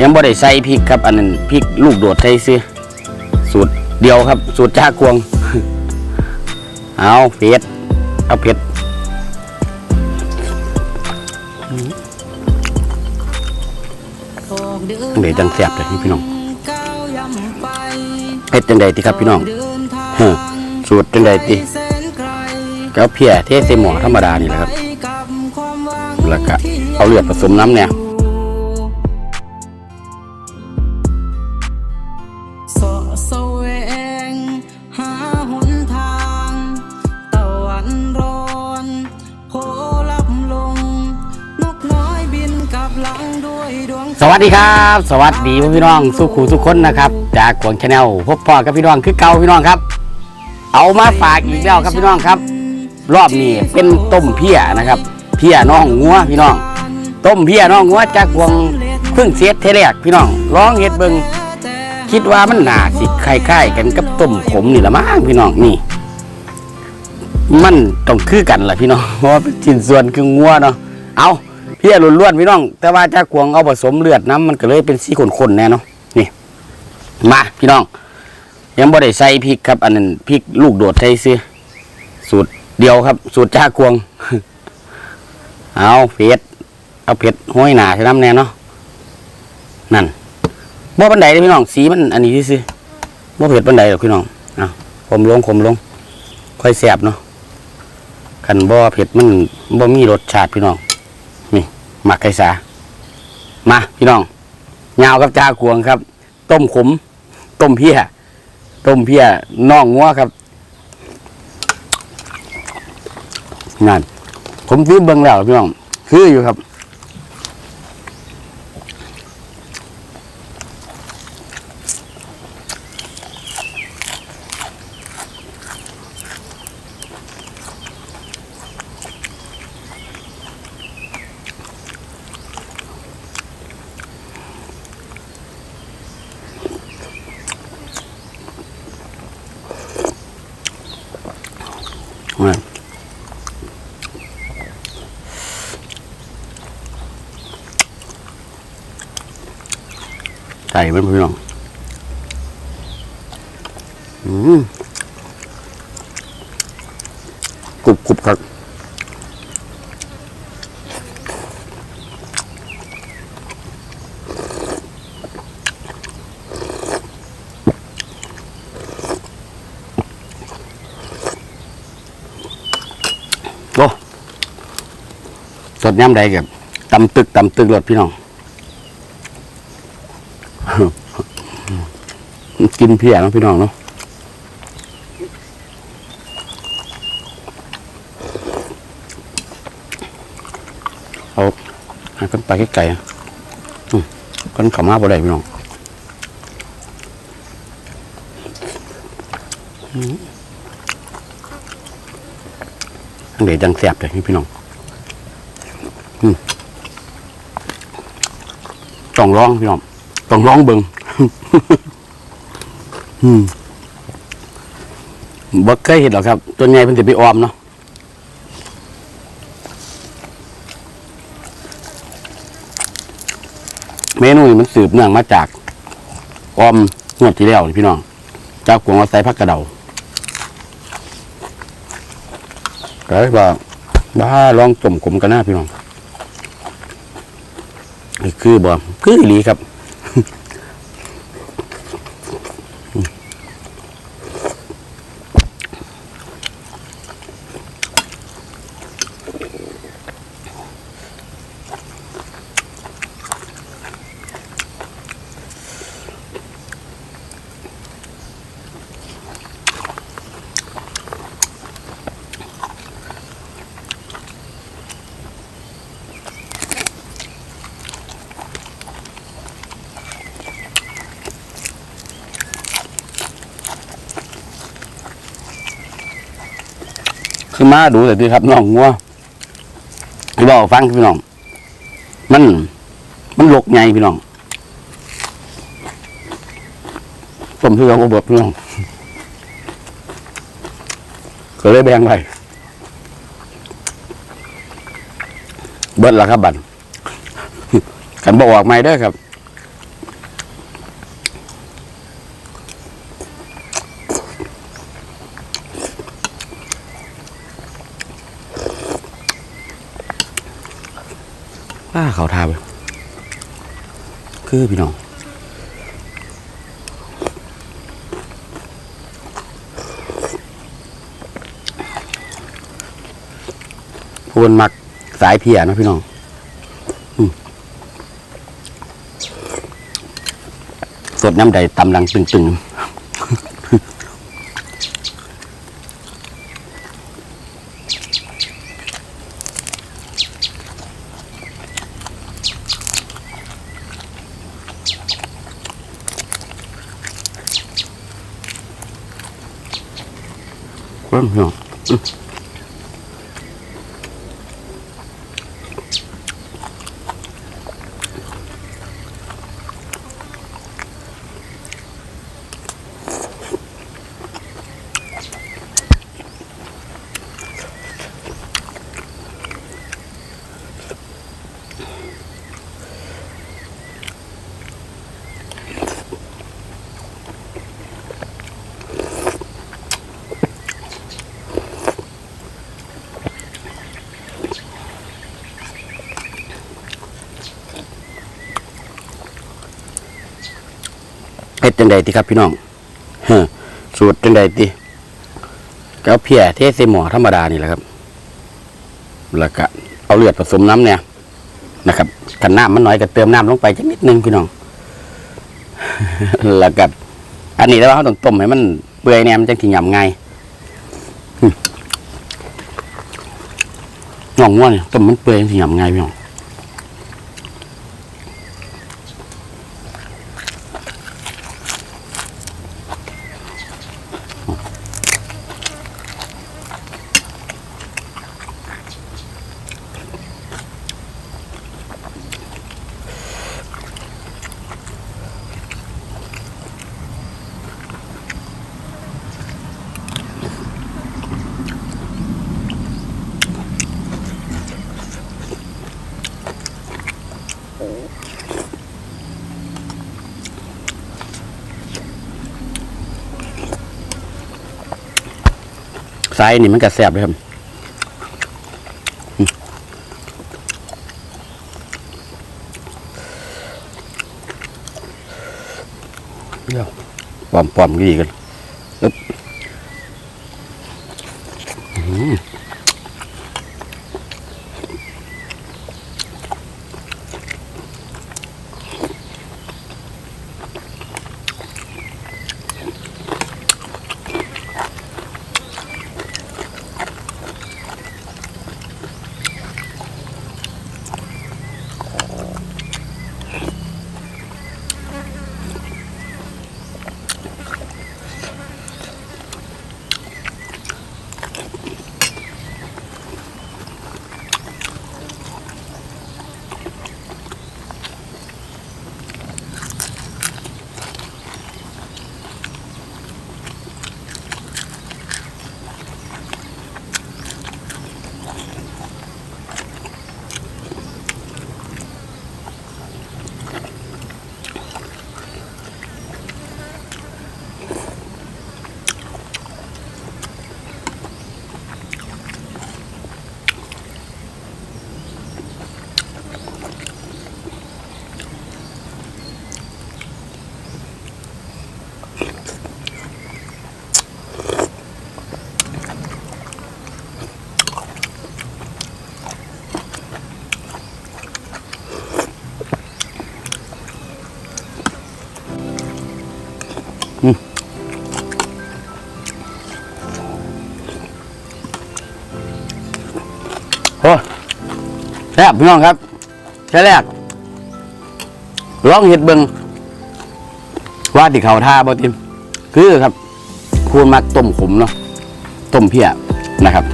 ยังบ่ได้ใส่พริกครับ อันนั้นพริกลูกโดดใส่ซื้อสูตรเดียวครับ สูตรจ้ากวง เอาเผ็ดเอาเผ็ดเดี๋ยวจังแซ่บเลยพี่น้องเผ็ดจังใดติครับพี่น้องเฮ้อสูตรจังใดติก็เอาเพียเทใส่หม้อธรรมดานี่แหละครับ แล้วก็เอาเลือดผสมน้ำเนี่ย สวัสดีครับ สวัสดีพี่น้องสุขูทุกคนนะครับ จากกวงชาแนลพบพ่อกับพี่น้องคือเก่าพี่น้องครับ เอามาฝากอีกแล้วครับพี่น้องครับ รอบนี้เป็นต้มเพี้ยนะครับ เพี้ยน้องงัวพี่น้อง ต้มเพี้ยน้องงัวจากกวงเพิ่งเสียเทแรกพี่น้องลองเฮ็ดเบิงคิดว่ามันหนาสิคล้ายๆกันกับต้มขมนี่ละมั้งพี่น้องนี่ มันต้องคือกันละพี่น้องเพราะเป็นชิ้นส่วนคืองัวเนาะเอา เพี้ยล้วนๆพี่น้อง แต่ว่าจากวงเอาผสมเลือดน้ำมันก็เลยเป็นสีขนๆแน่เนาะนี่ มาพี่น้อง ยังบ่ได้ใส่พริกครับ อันนั้นพริกลูกโดดใส่ซื้อสูตรเดียวครับ สูตรจ้ากวง เอาเผ็ดเอาเผ็ดห้อยหนาใส่น้ำแน่เนาะนั่นบ่ปันไดเด้อพี่น้องสีมันอันนี้ซื้อบ่เผ็ดปันไดหรอกพี่น้องเอาคมลงคมลง ค่อยแสบเนาะคันบ่เผ็ดมันบ่มีรสชาติพี่น้อง หมักไก่สามาพี่น้องยาวกับจ้ากวงครับ ต้มขม ต้มเพี้ย ต้มเพี้ยน่องงัวครับนั่นผมซื้อเบิ่งแล้วพี่น้องคืออยู่ครับ นั่น ไก่เป็นพี่น้องอืมกรุบกรุบครับโอ้สดย้ำใดกับตำตึกตำตึกรถพี่น้อง กินเพียเนาะพี่น้องเนาะเอาห้กันไปไกลๆกันขามาบ่ได้พี่น้องอันเดี๋ยวจังแสบเลยพี่น้องต้องร้องพี่น้องต้องร้องเบิง อืมบ่เคยเห็นหรอกครับ ตัวใหญ่เพิ่นจะไปออมเนาะเมนูนี้มันสืบเนื่องมาจากออมงวดที่แล้วนี่พี่น้องเจ้ากวงเอาใส่ผักกระเดาก็เลยว่าบ้าลองต้มขมกันหน้าพี่น้องนี่คือบ่คืออีหลีครับ มาดูแต่ดีครับน้องงัวที่บอกฟังพี่น้อง มัน มันหลกไงพี่น้องผมคือเราเบดพี่น้องก็เลยแบ่งไปเบิดละครับบันกันบอกออกไม่ได้ครับ ป้าเขาทาไปคือพี่น้องพูนมักสายเพียนะพี่น้องสดน้ำใดตำลังตึงๆ เพิ่มพี่ จังใดติครับพี่น้องเฮ้สูตรจังใดติก็เอาเพียเทใส่หม้อธรรมดานี่แหละครับ แล้วก็เอาเลือดผสมน้ำเนี่ยนะครับกันน้ำมันน้อยก็เติมน้ำลงไปจักนิดนึงพี่น้อง แล้วก็อันนี้แล้วเราต้องต้มให้มันเปื่อยแหนมจังสิยำง่ายน่องง่วนนี่ต้มมันเปื่อยจังสิยำง่ายพี่น้อง ไซส์นี่มันก็แซ่บเลยครับเดี๋ยวปอมปอมๆกี่กันอึ๊บ แซ่บพี่น้องครับแค่แรกลองเห็ดเบิงว่าที่เขาท่าบ่ติมคือครับพูนมักต้มขมเนาะต้มเพี้ยนะครับ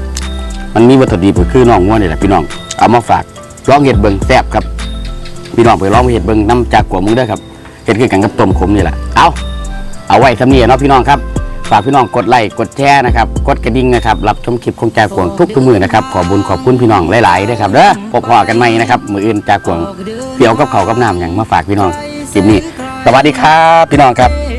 มันมีวัตถุดิบก็คือน้องงัวนี่แหละพี่น้องเอามาฝากลองเห็ดเบิงแซ่บครับพี่น้องไปลองเห็ดเบิงน้ำจากกัวมึงเด้ครับเห็ดคือกันกับต้มขมนี่แหละเอาเอาไว้ทำเนี่เนาะพี่น้องครับ ฝากพี่น้องกดไลค์กดแชร์นะครับกดกระดิ่งนะครับรับชมคลิปของจากกวงทุกทุกมือนะครับขอบุญขอบคุณพี่น้องหลายๆด้วยครับเด้อพบพอกันใหม่นะครับมืออื่นจากกวงเปียวกับเขาวกับน้ำอย่างมาฝากพี่น้องคลิปนี้ สวัสดีครับ พี่น้องครับ